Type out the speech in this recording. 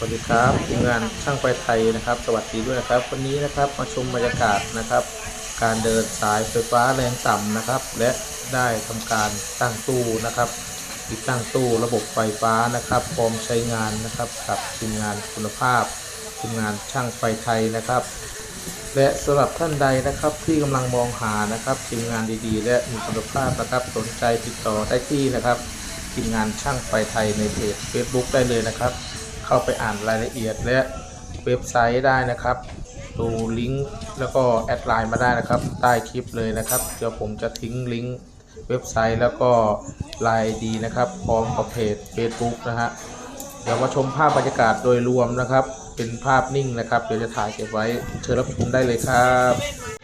ครับทีมงานช่างไฟไทยนะครับ สวัสดีด้วยนะครับ วันนี้นะครับมาชมบรรยากาศนะครับ การเดินสายไฟฟ้าแรงต่ำนะครับ และได้ทำการตั้งตู้นะครับติดตั้งตู้ระบบไฟฟ้านะครับพร้อมใช้งานนะครับกับทีมงานคุณภาพทีมงานช่างไฟไทยนะครับ และสำหรับท่านใดนะครับที่กำลังมองหานะครับทีมงานดีๆ และมีคุณภาพนะครับ สนใจติดต่อได้ที่นะครับทีมงานช่างไฟไทยในเพจ Facebook ได้เลยนะครับ เข้าไปอ่านรายละเอียดและเว็บไซต์ได้นะครับ ดูลิงก์แล้วก็แอดไลน์มาได้นะครับ ใต้คลิปเลยนะครับ เดี๋ยวผมจะทิ้งลิงก์เว็บไซต์แล้วก็ไลน์ดีนะครับ พร้อมกับเพจ Facebook นะฮะเดี๋ยวมาชมภาพบรรยากาศโดยรวมนะครับ เป็นภาพนิ่งนะครับ เดี๋ยวจะถ่ายเก็บไว้เชิญรับชมได้เลยครับ